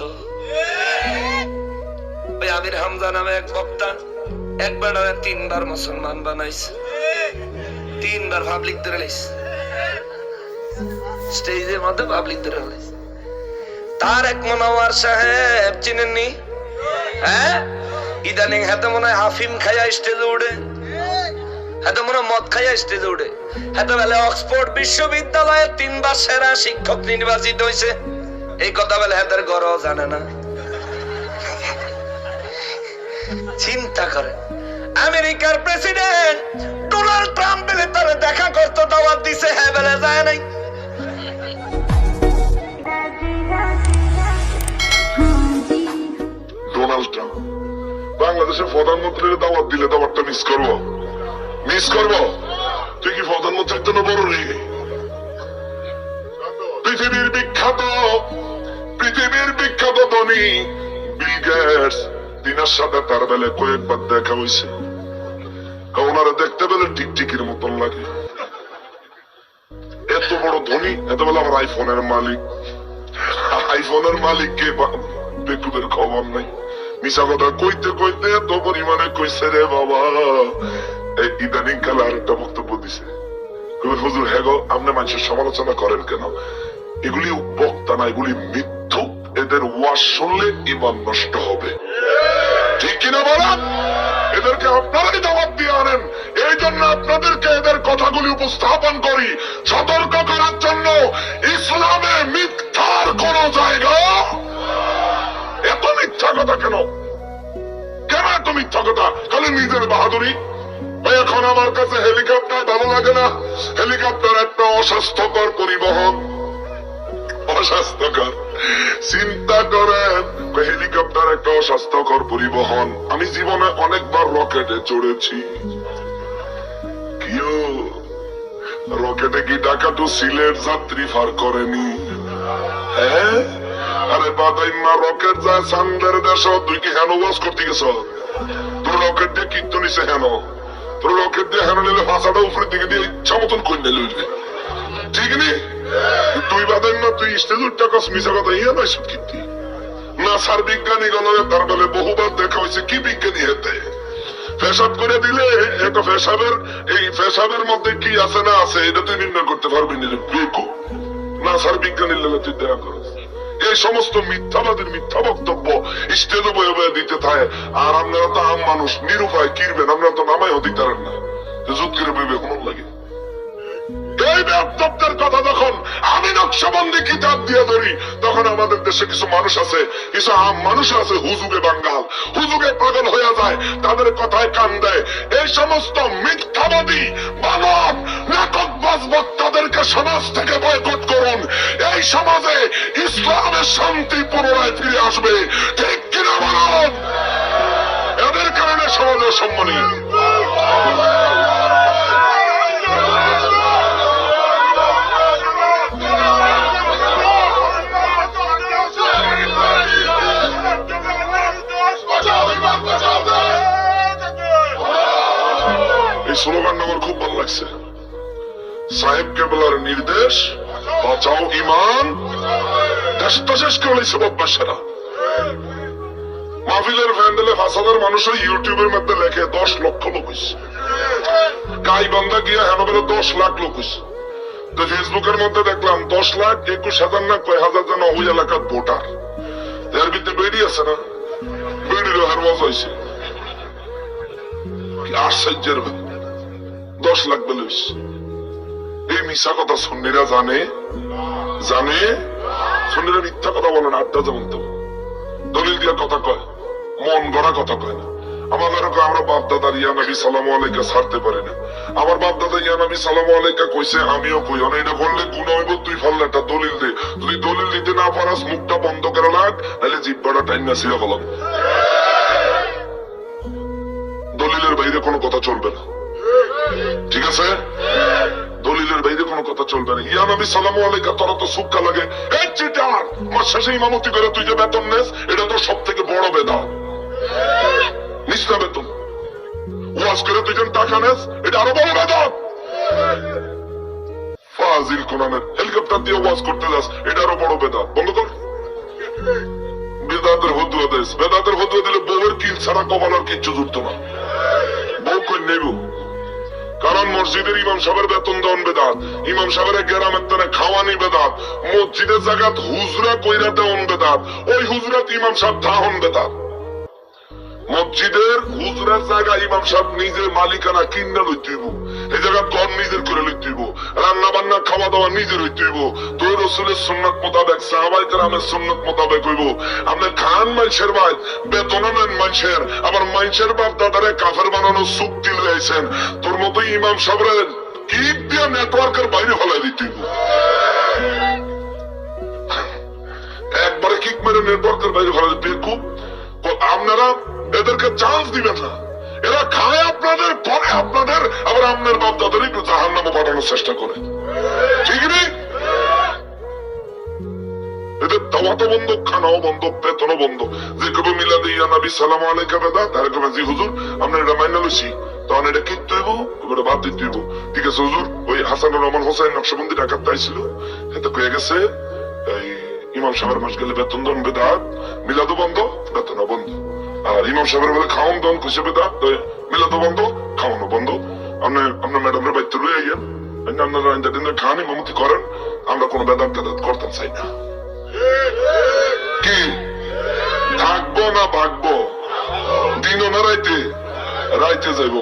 ওই আমির হামজা নামে এক বক্তা একবার আর তিনবার মুসলমান বানাইছে। তিনবার পাবলিক ধরে লাইছে। স্টেজের মধ্যে পাবলিক ধরে লাইছে। তার এক মনোয়ার সাহেব চিনেননি? হ্যাঁ? ইদানিং হাতে মনে হয় হাফিম খাইয়া স্টেজে উঠে। হাতে মনে হয় মদ খাইয়া স্টেজে উঠে। হাতে বেলা অক্সফোর্ড বিশ্ববিদ্যালয়ে তিনবার সেরা শিক্ষক নির্বাচিত হয়েছে এই কথা বলে হাতের গরও জানে না। চিন্তা করে আমেরিকার প্রেসিডেন্ট ডোনাল্ড ট্রাম্প বেলে তারা দেখা করতে দাওয়াত দিছে হ্যাঁ বেলা যায় নাই। ডোনাল্ড ট্রাম্প, বাংলাদেশের প্রধানমন্ত্রীর দাওয়াত দিলে দাওয়াতটা মিস করব। মিস করব? তুই কি প্রধানমন্ত্রীর জন্য বড় রে? পৃথিবীর বিখ্যাত পৃথিবীর বিখ্যাত ধনী বিল গেটস দিনের সাথে তার বেলে কয়েকবার দেখা হয়েছে ওনারা দেখতে পেলে টিকটিকির মতন লাগে। এত বড় ধনী, এত বেলা আমার আইফোনের মালিক। আইফোনের মালিক কে বেকুবের খবর নাই। মিশা কথা কইতে কইতে এত পরিমাণে কইছে রে বাবা। ইদানিং কালে আরেকটা বক্তব্য দিছে। হুজুর হ্যাঁ গো, আপনি মানুষের সমালোচনা করেন কেন? এগুলি বক্তা না এগুলি মিথ্যুক। এদের ওয়াজ শুনলে ইমান নষ্ট হবে। ঠিক কিনা বলেন এদেরকে আপনারাই জবাব দিয়ে আনেন। এই জন্য আপনাদেরকে এদের কথাগুলি উপস্থাপন করি। সতর্ক করার জন্য ইসলামে মিথ্যার কোন জায়গা? এত মিথ্যা কথা কেন? কেন এত মিথ্যা কথা? খালি নিজের বাহাদুরি। এখন আমার কাছে হেলিকপ্টার ভালো লাগে না। হেলিকপ্টার একটা অস্বাস্থ্যকর পরিবহন। অস্বাস্থ্যকর। চিন্তা করেন, হেলিকপ্টার একটা অস্বাস্থ্যকর পরিবহন। আমি জীবনে অনেকবার রকেটে চড়েছি। কিও, রকেটে কি সিলেট যাত্রী ফার করেনি? হ্যাঁ? আরে বাদাইম্মা রকেট যায় সান্দের দেশ, তুই কি হেন করতে গেছ? তোর রকেট দিয়ে কীর্তন নিছে হেন? তোর রকেট দিয়ে হেন নিলে ভাষাটা উপরের দিকে দিয়ে ইচ্ছা মতন লইবে ঠিক নেই? তুই বাদেন না, তুই স্টেজ উঠটা কস মিশা ইয়ে নয় না সার বিজ্ঞানী তার বলে বহুবার দেখা হয়েছে কি বিজ্ঞানী হেতে। ফেসাব করে দিলে একটা ফেসাবের, এই ফেসাবের মধ্যে কি আছে না আছে, এটা তুই নির্ণয় করতে পারবি না স্যার বিজ্ঞানীর তুই দেখা এই সমস্ত মিথ্যাবাদের মিথ্যা বক্তব্য স্টেজে বয়ে দিতে থাকে। আর আপনারা তো আম মানুষ, নিরুপায় কিরবেন? আপনারা তো নকশবন্দি কিতাব দিয়ে ধরি, তখন আমাদের দেশে কিছু মানুষ আছে, কিছু আম মানুষ আছে হুজুগে বাঙ্গাল। হুজুগে পাগল হয়ে যায়, তাদের কথায় কান দেয়, এই সমস্ত মিথ্যাবাদী, বানর, নাটকবাজ বক্তাদেরকে সমাজ থেকে বয়কট করুন। এই সমাজে ইসলামের শান্তি পুনরায় ফিরে আসবে। ঠিক কিনা বলুন এদের কারণে সমাজে সম্মানী। স্লোগান আমার খুব ভালো লাগছে। সাহেব কেবলার নির্দেশ, বাঁচাও ইমান দেশটা শেষ বাসারা মাহফিলের ভ্যান্ডেলে মানুষ ইউটিউবের মধ্যে লেখে দশ লক্ষ লোক হইছে গাইবান্ধা গিয়া দশ লাখ লোক হইছে তো ফেসবুকের মধ্যে দেখলাম দশ লাখ, একুশ হাজার না কয় হাজার জন ওই এলাকার ভোটার। এর ভিতরে বেরি আছে না? বেরির হার ওয়াজ হয়েছে। আশ্চর্যের। দশ লাখ বলে হইছে। এই মিশা কথা সুন্নিরা জানে? জানে? সুন্নিরা মিথ্যা কথা বলে না, আড্ডা যেমন তো দলিল দিয়া কথা কয়, মন গড়া কথা কয় না। আমরা বাপ ইয়া নবী সালাম পারি না। আমার বাপ দাদা ইয়া নবী সালাম কইছে, আমিও কই অনেক এটা বললে গুণ হইব, তুই একটা দলিল দে। দলিল দিতে না পারাস, মুখটা বন্ধ করে লাগ তাহলে জিব্বাটা টাইম না ছিঁড়ে দলিলের বাইরে কোনো কথা চলবে না। ঠিক আছে? দলিলের বাইরে কোনো কথা চলবে না। ইয়া নবী, সালাম আলাইকা, তোরা তো সুক্কা লাগে। এই চিটার মাস শেষে ইমামতি করে তুই যে বেতন নেস, এটা তো সব থেকে বড় বেদন নিস না বেতন। ওয়াজ করে তুই যেন টাকা নেস, এটা আরও বড় বেদন ফাজিল কোরআনের হেলিকপ্টার দিয়ে ওয়াজ করতে যাস, এটা আরও বড় বেদন বন্ধ কর ফতুয়া দেশ বেদাতের ফতুয়া দিলে বউয়ের কিল ছাড়া কপাল আর কিচ্ছু জুটতো না। বউ কই নেব কারণ মসজিদের ইমাম সাহেবের বেতন দন বেদাত, ইমাম সাহেবের গেরামের তনে খাওয়ানি বেদাত, মসজিদের জায়গাত হুজরা কইরা দেন বেদাত, ওই হুজরাত ইমাম সাহেব থাহন বেদাত। মসজিদের হুজরার জায়গা ইমাম সাহেব নিজের মালিকানা কিনা লইতেইব এই জায়গা ঘর নিজের করে লইতেইব রান্না বান্না খাওয়া দাওয়া নিজের হইতেইব রসুলের সুন্নত মোতাবেক, সাহাবাই কালামের সুন্নত মোতাবেক হইব। আপনি খান মানুষের ভাই, বেতন নেন মানুষের আবার মানুষের বাপ দাদারে কাফের বানানো চুক্তি লইছেন তোর মতো ইমাম সাহেবের কিপ দিয়ে নেটওয়ার্কের বাইরে দিতেইব একবারে কিক মেরে নেটওয়ার্কের বাইরে বেকুব আপনারা এদেরকে চান্স দিবেন না। এরা খায় আপনাদের, পরে আপনাদের, আবার আপনার বাপ দাদারই জাহান নামে পাঠানোর চেষ্টা করে। ঠিক বন্ধ খানাও বন্ধ বন্ধ। যে কবে মিলাদ ইয়া সালাম আলাইকা বেদা তার কবে জি হুজুর, আমরা এটা মাইনা তখন এটা কি বাদ দিতে হইব ঠিক আছে হুজুর, ওই হাসান রহমান হোসেন নকশবন্দি ডাকাত তাইছিল। এতে কয়ে গেছে, এই ইমাম সাহেবের মাস গেলে বেতন দন বেদাত বন্ধ বন্ধ। আর ইমাম সাহেবের বলে খাওয়ান দন খুশি বেদাত বন্ধ বন্ধ। আপনি আপনার দিনে খান, ইমামতি করেন। আমরা কোনো বেদাত টেদাত করতে চাই না। কি? থাকব না ভাগবো দিনও না রাইতে? রাইতে যাইব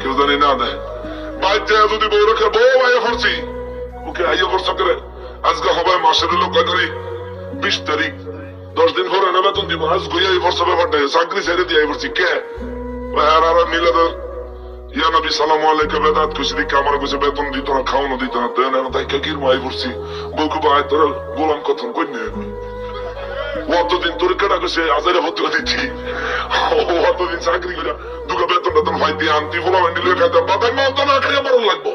কেউ জানি না দেয়। বাইতে যদি বউ রেখে, বউ আইয়া করছি ওকে আইয়া করছ করে? আজকে হবে মাসের হলো কয় তারিখ? বিশ তারিখ। দশ দিন পরে না বেতন দিব। আজ গইয়া এই বর্ষ ব্যাপারটা। চাকরি ছেড়ে দিয়ে করছি কে? আর আর মিলাদের ইয়া নবী, সালাম আলাইকা, বেদাত কইছি দিকে আমার কইছে বেতন দিত না, খাওয়ানো দিত না, দেন না তাই কে মাই করছি বউকে ভাই তোর গোলাম কথন কই নিয়ে অতদিন তোর কেটা কইছে, আজারে হতে দিচ্ছি অতদিন চাকরি করে দুটো বেতন বেতন হয় দিয়ে আনতি ফোলা ভেন্ডি লয়ে খাইতে বাদাই মাল তো না খাইয়া মারণ লাগবো।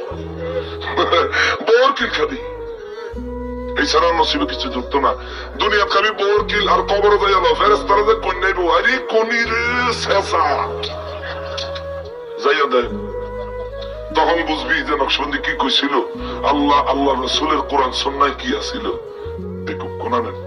বোর কিল খাবি। এছাড়া নসিবে কিছু যুক্ত না। দুনিয়া খাবি বোর কিল আর কবর যাই আলো ফেরেস্তারা যে কন্যাইব আরে কোনি রে শেষা যাইয়া দেয়। তখন বুঝবি যে নকশবন্দি কি কইছিল? আল্লাহ আল্লাহ রসুলের কোরআন সন্ন্যায় কি আছিল? দেখুক কোরআনের